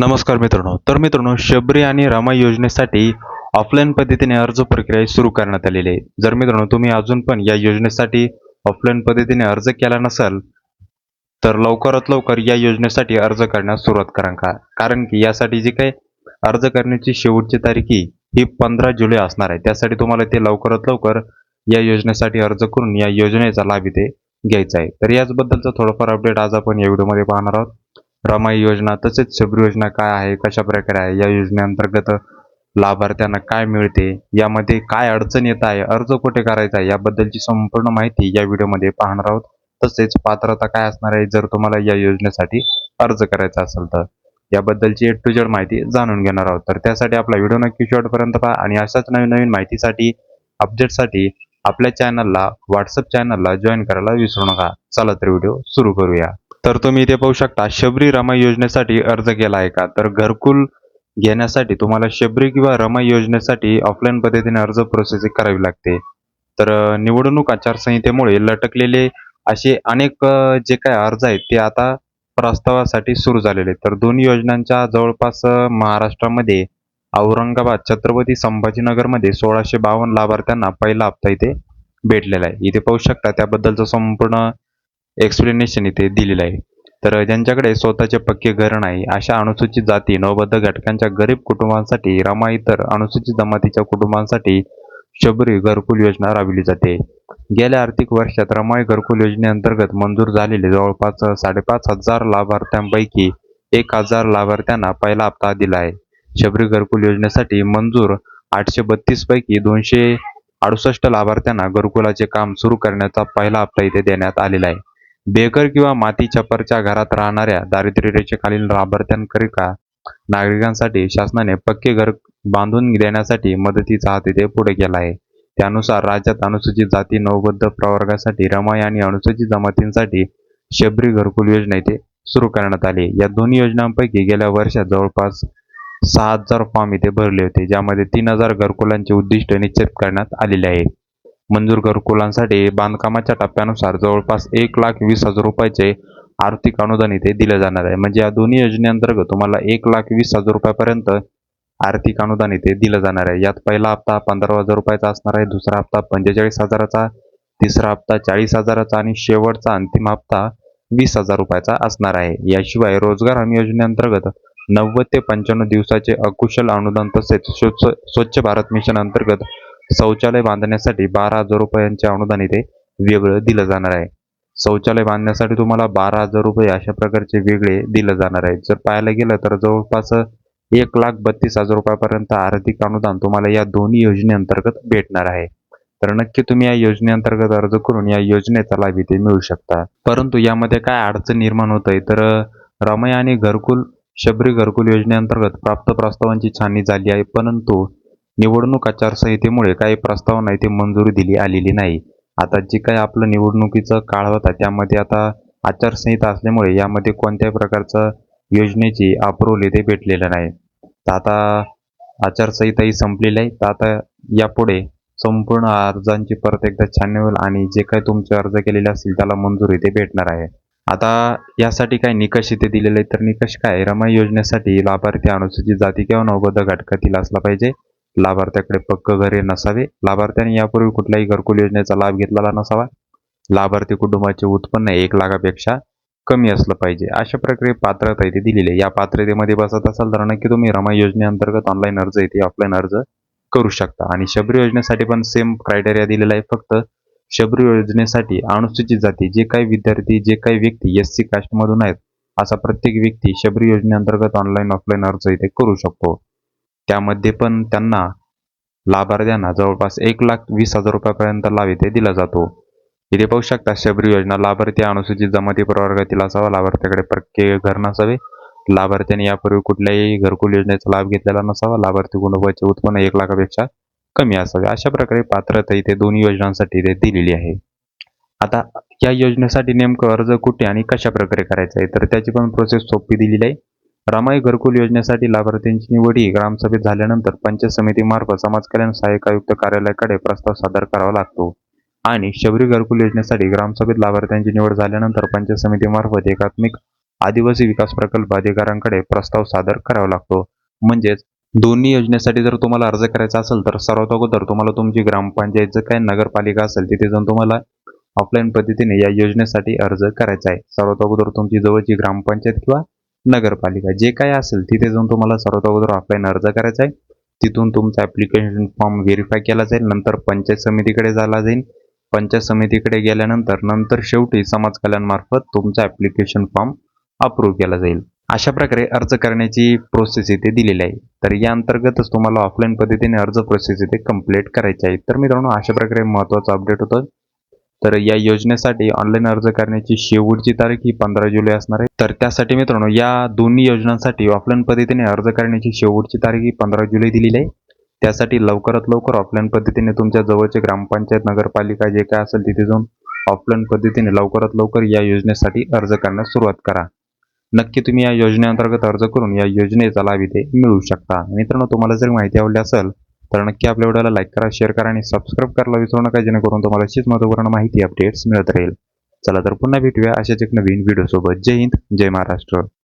नमस्कार मित्रांनो. तर मित्रांनो शबरी आणि रमाई योजनेसाठी ऑफलाईन पद्धतीने अर्ज प्रक्रिया सुरू करण्यात आलेली आहे. जर मित्रांनो तुम्ही अजून पण या योजनेसाठी ऑफलाईन पद्धतीने अर्ज केला नसाल तर लवकरात लवकर या योजनेसाठी अर्ज करण्यास सुरुवात करा. का? कारण की यासाठी जी काही अर्ज करण्याची शेवटची तारीख ही पंधरा जुलै असणार आहे. त्यासाठी तुम्हाला ते लवकरात लवकर या योजनेसाठी अर्ज करून या योजनेचा लाभ इथे घ्यायचा आहे. तर याचबद्दलचं थोडंफार अपडेट आज आपण या व्हिडिओमध्ये पाहणार आहोत. रमाई योजना तसेच शबरी योजना काय आहे कशा प्रकारे आहे या योजनेअंतर्गत लाभार्थ्यांना काय मिळते यामध्ये काय अडचण येत आहे अर्ज कुठे करायचा आहे याबद्दलची संपूर्ण माहिती या व्हिडिओमध्ये पाहणार आहोत. तसेच पात्रता काय असणार आहे जर तुम्हाला या योजनेसाठी अर्ज करायचा असेल तर. याबद्दलची ए टू जेड माहिती जाणून घेणार आहोत. तर त्यासाठी आपला व्हिडिओ नक्की शेवटपर्यंत पहा आणि अशाच नवीन नवीन माहितीसाठी अपडेटसाठी आपल्या चॅनलला व्हॉट्सअप चॅनलला जॉईन करायला विसरू नका. चला तर व्हिडिओ सुरू करूया. तर तुम्ही इथे पाहू शकता शबरी रमाई योजनेसाठी अर्ज केला आहे का? तर घरकुल घेण्यासाठी तुम्हाला शबरी किंवा रमाई योजनेसाठी ऑफलाईन पद्धतीने अर्ज प्रोसेसिंग करावी लागते. तर निवडणूक आचारसंहितेमुळे लटकलेले असे अनेक जे काय अर्ज आहेत ते आता प्रस्तावासाठी सुरू झालेले आहेत. तर दोन्ही योजनांच्या जवळपास महाराष्ट्रामध्ये औरंगाबाद छत्रपती संभाजीनगरमध्ये सोळाशे बावन्न लाभार्थ्यांना पहिला हप्ता इथे भेटलेला आहे. इथे पाहू शकता त्याबद्दलचं संपूर्ण एक्सप्लेनेशन इथे दिलेलं आहे. तर ज्यांच्याकडे स्वतःचे पक्के घर नाही अशा अनुसूचित जाती नवबद्ध घटकांच्या गरीब कुटुंबांसाठी रमा इतर अनुसूचित जमातीच्या कुटुंबांसाठी शबरी घरकुल योजना राबविली जाते. गेल्या आर्थिक वर्षात रमाई घरकुल योजनेअंतर्गत मंजूर झालेले जवळपास साडेपाच हजार लाभार्थ्यांपैकी एक हजार लाभार्थ्यांना पहिला हप्ता दिला आहे. शबरी घरकुल योजनेसाठी मंजूर आठशे बत्तीस पैकी दोनशे अडुसष्ट लाभार्थ्यांना घरकुलाचे काम सुरू करण्याचा पहिला हप्ता इथे देण्यात आलेला आहे. बेघर किंवा माती छप्परच्या घरात राहणाऱ्या दारिद्र्यरेषेखालील लाभार्थ्यांकरिता नागरिकांसाठी शासनाने पक्के घर बांधून देण्यासाठी मदतीचा हात इथे पुढे केला आहे. त्यानुसार राज्यात अनुसूचित जाती नवबद्ध प्रवर्गासाठी रमाई आणि अनुसूचित जमातींसाठी शबरी घरकुल योजना इथे सुरू करण्यात आली. या दोन्ही योजनांपैकी गेल्या वर्षात जवळपास सहा हजार फॉर्म इथे भरले होते ज्यामध्ये तीन हजार घरकुलांचे उद्दिष्ट निश्चित करण्यात आलेले आहे. मंजूर घरकुलांसाठी बांधकामाच्या टप्प्यानुसार जवळपास एक लाख वीस हजार रुपयाचे आर्थिक अनुदान इथे दिलं जाणार आहे. म्हणजे या दोन्ही योजनेअंतर्गत तुम्हाला एक लाख वीस हजार रुपयापर्यंत आर्थिक अनुदान इथे दिलं जाणार आहे. यात पहिला हप्ता पंधरा हजार रुपयाचा असणार आहे दुसरा हप्ता पंचेचाळीस हजाराचा तिसरा हप्ता चाळीस हजाराचा आणि शेवटचा अंतिम हप्ता वीस हजार रुपयाचा असणार आहे. याशिवाय रोजगार हमी योजनेअंतर्गत नव्वद ते पंच्याण्णव दिवसाचे अकुशल अनुदान तसेच स्वच्छ स्वच्छ भारत मिशन अंतर्गत शौचालय बांधण्यासाठी बारा हजार रुपयांचे अनुदान इथे वेगळं दिलं जाणार आहे. शौचालय बांधण्यासाठी तुम्हाला बारा हजार रुपये अशा प्रकारचे वेगळे दिलं जाणार आहे. जर पाहायला गेलं तर जवळपास एक लाख बत्तीस हजार रुपयापर्यंत आर्थिक अनुदान तुम्हाला या दोन्ही योजनेअंतर्गत भेटणार आहे. तर नक्की तुम्ही या योजनेअंतर्गत अर्ज करून या योजनेचा लाभ इथे मिळू शकता. परंतु यामध्ये काय अडचण निर्माण होत आहे तर रमय आणि घरकुल शबरी घरकुल योजनेअंतर्गत प्राप्त प्रस्तावांची छाननी झाली आहे. परंतु निवडणूक आचारसंहितेमुळे काही प्रस्तावना इथे मंजुरी दिली आलेली नाही. आता जे काही आपलं निवडणुकीचं काळ होता त्यामध्ये आता आचारसंहिता असल्यामुळे यामध्ये कोणत्याही प्रकारचं योजनेची अप्रुव्हल इथे भेटलेलं नाही. तर आता आचारसंहिता ही संपलेली आहे. तर आता यापुढे संपूर्ण अर्जांची परत एकदा छाननी होईल आणि जे काही तुमचे अर्ज केलेले असतील त्याला मंजुरी इथे भेटणार आहे. आता यासाठी काय निकष इथे दिलेले तर निकष काय? रमाई योजनेसाठी लाभार्थी अनुसूचित जाती किंवा नवबद्ध घटकातील असला पाहिजे. लाभार्थ्याकडे पक्क घरे नसावे. लाभार्थ्याने यापूर्वी कुठल्याही घरकुल योजनेचा लाभ घेतलेला नसावा. लाभार्थी कुटुंबाचे उत्पन्न एक लाखापेक्षा कमी असलं पाहिजे. अशा प्रकारे पात्रता इथे दिलेली आहे. या पात्रतेमध्ये बसत असाल तर नक्की तुम्ही रमा योजनेअंतर्गत ऑनलाईन अर्ज येते ऑफलाईन अर्ज करू शकता. आणि शबरी योजनेसाठी पण सेम क्रायटेरिया दिलेला आहे. फक्त शबरी योजनेसाठी अनुसूचित जाती जे काही विद्यार्थी जे काही व्यक्ती एस सी कास्टमधून आहेत असा प्रत्येक व्यक्ती शबरी योजनेअंतर्गत ऑनलाईन ऑफलाईन अर्ज इथे करू शकतो. त्यामध्ये पण त्यांना लाभार्थ्यांना जवळपास एक लाख वीस हजार रुपयापर्यंत लाभ इथे दिला जातो. इथे पाहू शकता शबरी योजना लाभार्थी अनुसूचित जमाती प्रवर्गातील असावा लाभार्थ्याकडे पक्के घर नसावे. लाभार्थ्याने यापूर्वी कुठल्याही घरकुल योजनेचा लाभ घेतलेला नसावा. लाभार्थी कुटुंबाचे उत्पन्न एक लाखापेक्षा कमी असावे. अशा प्रकारे पात्रता इथे दोन्ही योजनांसाठी इथे दिलेली आहे. आता या योजनेसाठी नेमकं अर्ज कुठे आणि कशा प्रकारे करायचं आहे? तर त्याची पण प्रोसेस सोपी दिलेली आहे. रामाई घरकुल योजनेसाठी लाभार्थ्यांची निवडी ग्रामसभेत झाल्यानंतर पंचायत समितीमार्फत समाज कल्याण सहाय्यक आयुक्त कार्यालयाकडे प्रस्ताव सादर करावा लागतो. आणि शबरी घरकुल योजनेसाठी ग्रामसभेत लाभार्थ्यांची निवड झाल्यानंतर पंचायत समितीमार्फत एकात्मिक आदिवासी विकास प्रकल्प अधिकाऱ्यांकडे प्रस्ताव सादर करावा लागतो. म्हणजेच दोन्ही योजनेसाठी जर तुम्हाला अर्ज करायचा असेल तर सर्वात अगोदर तुम्हाला तुमची ग्रामपंचायत जर काही नगरपालिका असेल तिथे जाऊन तुम्हाला ऑफलाईन पद्धतीने या योजनेसाठी अर्ज करायचा आहे. सर्वात अगोदर तुमची जवळची ग्रामपंचायत किंवा नगरपालिका. जे काय असेल तिथे जाऊन तुम्हाला सर्वात अगोदर ऑफलाईन अर्ज करायचा आहे. तिथून तुमचा ॲप्लिकेशन फॉर्म व्हेरीफाय केला जाईल. नंतर पंचायत समितीकडे झाला जाईल. पंचायत समितीकडे गेल्यानंतर नंतर शेवटी समाज कल्याणमार्फत तुमचा ॲप्लिकेशन फॉर्म अप्रूव्ह केला जाईल. अशा प्रकारे अर्ज करण्याची प्रोसेस इथे दिलेली आहे. तर या अंतर्गतच तुम्हाला ऑफलाईन पद्धतीने अर्ज प्रोसेस इथे कंप्लीट करायची आहे. तर मित्रांनो अशा प्रकारे महत्त्वाचा अपडेट होतं तर या योजनेसाठी ऑनलाईन अर्ज करण्याची शेवटची तारीख ही पंधरा जुलै असणार आहे. तर त्यासाठी मित्रांनो या दोन्ही योजनांसाठी ऑफलाईन पद्धतीने अर्ज करण्याची शेवटची तारीख ही पंधरा जुलै दिलेली आहे. त्यासाठी लवकरात लवकर ऑफलाईन पद्धतीने तुमच्या जवळचे ग्रामपंचायत नगरपालिका जे काय असेल तिथे जाऊन ऑफलाईन पद्धतीने लवकरात लवकर या योजनेसाठी अर्ज करण्यास सुरुवात करा. नक्की तुम्ही या योजनेअंतर्गत अर्ज करून या योजनेचा लाभ इथे मिळवू शकता. मित्रांनो तुम्हाला जर माहिती आवडली असेल तर नक्की आपल्या व्हिडिओला लाईक करा शेअर करा आणि सबस्क्राईब करायला विसरू नका जेणेकरून तुम्हाला अशीच महत्त्वपूर्ण माहिती अपडेट्स मिळत राहील. चला तर पुन्हा भेटूया अशाच एक नवीन व्हिडिओ सोबत. जय हिंद जय महाराष्ट्र.